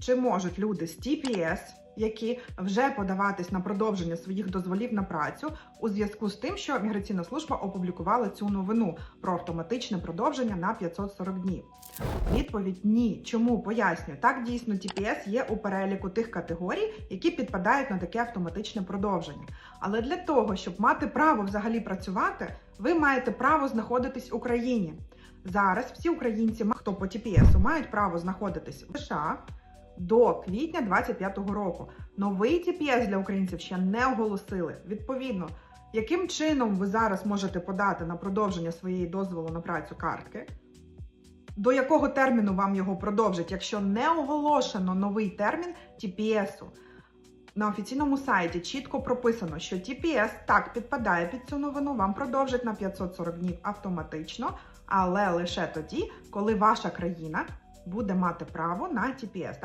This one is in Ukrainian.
чи можуть люди з TPS, які вже подаватись на продовження своїх дозволів на працю у зв'язку з тим, що міграційна служба опублікувала цю новину про автоматичне продовження на 540 днів. Відповідь ні. Чому поясню? Так дійсно TPS є у переліку тих категорій, які підпадають на таке автоматичне продовження. Але для того, щоб мати право взагалі працювати, ви маєте право знаходитись в Україні. Зараз всі українці, хто по TPS, мають право знаходитись в США до квітня 25-го року. Новий TPS для українців ще не оголосили. Відповідно, яким чином ви зараз можете подати на продовження своєї дозволу на працю картки? До якого терміну вам його продовжать, якщо не оголошено новий термін TPS-у? На офіційному сайті чітко прописано, що TPS так підпадає під цю новину, вам продовжать на 540 днів автоматично, але лише тоді, коли ваша країна буде мати право на TPS.